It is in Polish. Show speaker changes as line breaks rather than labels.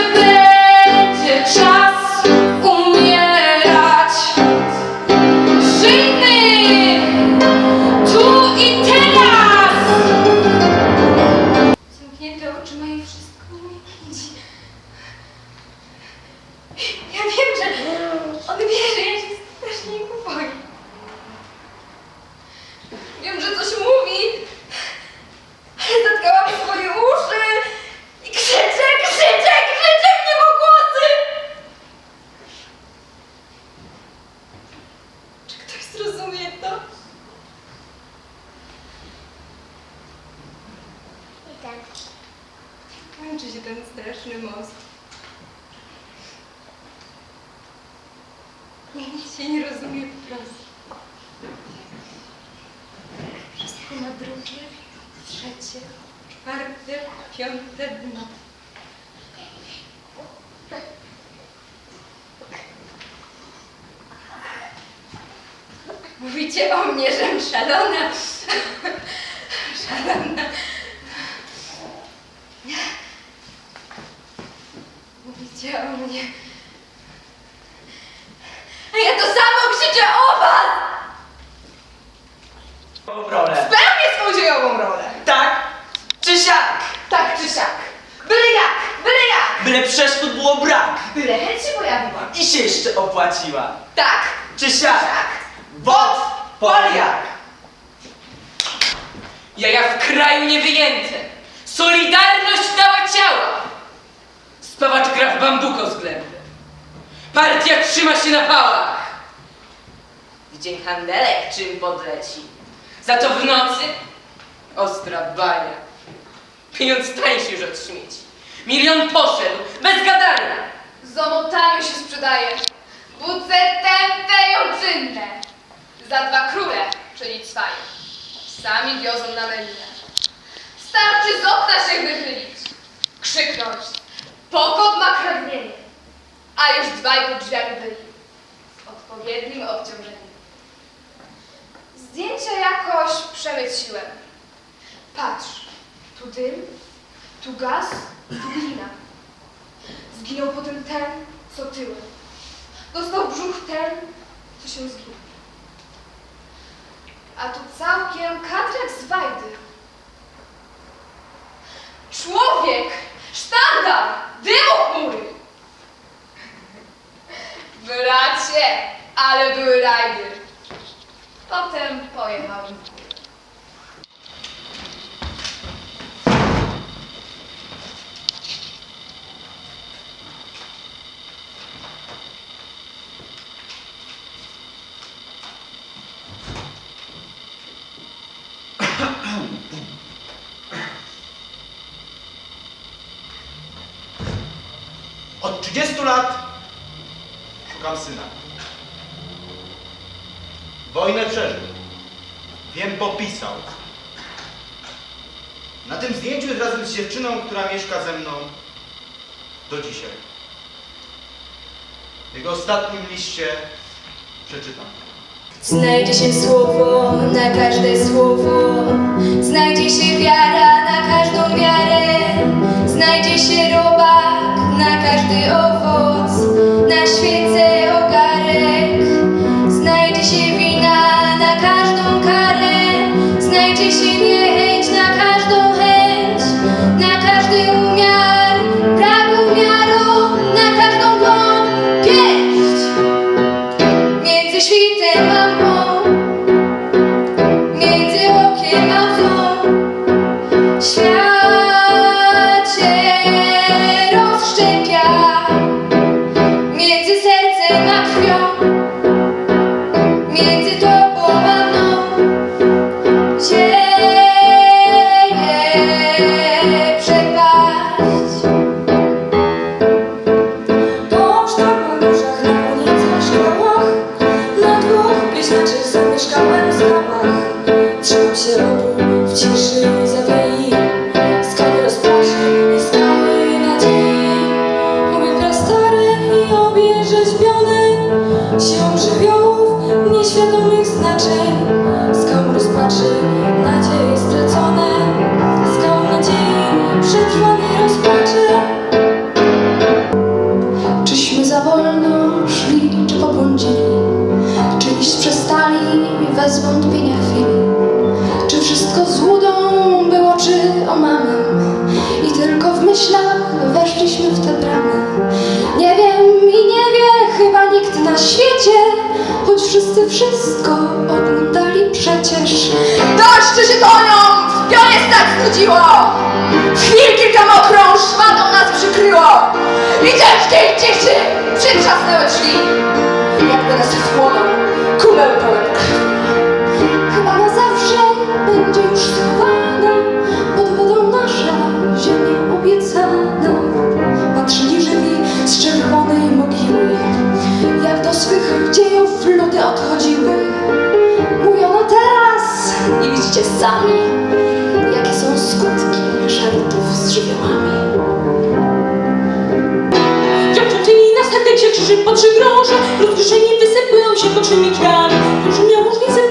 with them. Straszny most. Nic się nie rozumie po prostu. Wszystko na drugie, trzecie, czwarte, piąte dno. Mówicie o mnie, żem szalona. Szalona. O mnie. A ja to samo krzyczę o was!
rolę.
Spełnię swoją dziejową rolę.
Tak czy siak?
Tak czy siak. Byle jak, byle jak.
Byle przeszkód było brak
Byle chęć się pojawiła.
i się jeszcze opłaciła.
Tak,
Czy siak?
siak.
Wod, poliak.
Jaja w kraju niewyjęte. Solidarność dała ciała. Spawacz gra w bambuko względem. Partia trzyma się na pałach. W dzień handelek czym podleci. Za to w nocy ostra bania. Pieniądz tańszy już od śmieci. Milion poszedł, bez gadania.
Z omotaniu się sprzedaje. Buce tępe i. Za dwa króle, czyli cwaje. Sami wiozą na melinę. Starczy z okna się wychylić. Krzyknąć. Pokot ma krewnienie. A już dwaj pod drzwiami byli. W odpowiednim obciążeniu. Zdjęcia jakoś przemyciłem. Patrz. Tu dym, tu gaz, tu glina. Zginął potem ten, co tyłem. Dostał brzuch ten, co się zgiął. A tu całkiem kadrak z wajdy. Człowiek! Sztandar! Dymu chmury! Bracie, ale były rajdy. Potem pojechałem w góry.
Od 30 lat szukam syna. Wojnę przeżył. Wiem, popisał. Na tym zdjęciu jest razem z dziewczyną, która mieszka ze mną do dzisiaj. W jego ostatnim liście przeczytam.
Znajdzie się słowo na każde słowo, znajdzie się wiara na każdą wiarę, znajdzie się robak na każdy owoc, na świecę ogarek, znajdzie się wina na każdą karę, znajdzie się niechęć
Skał rozpaczy, nadziei stracone. Skał nadziei przetrwane
opuściło! Chwilki tam okrą szmatą nas przykryło! Litewskiej ciszy przytrzasnęły drzwi! Jak teraz nas wchłonął kubeł pełen krwi.
Chyba na zawsze będzie już schowana pod wodą nasza ziemia obiecana.
Patrzyli żywi z czerwonej mogiły, jak do swych dziejów luty odchodziły. Mówiono teraz i widzicie sami, skutki żartów z żywiołami.
Dziewczyni na statek się krzyży po trzy grosze, rozgrzeszeni wysypują się po trzy migdale, już miał różnicę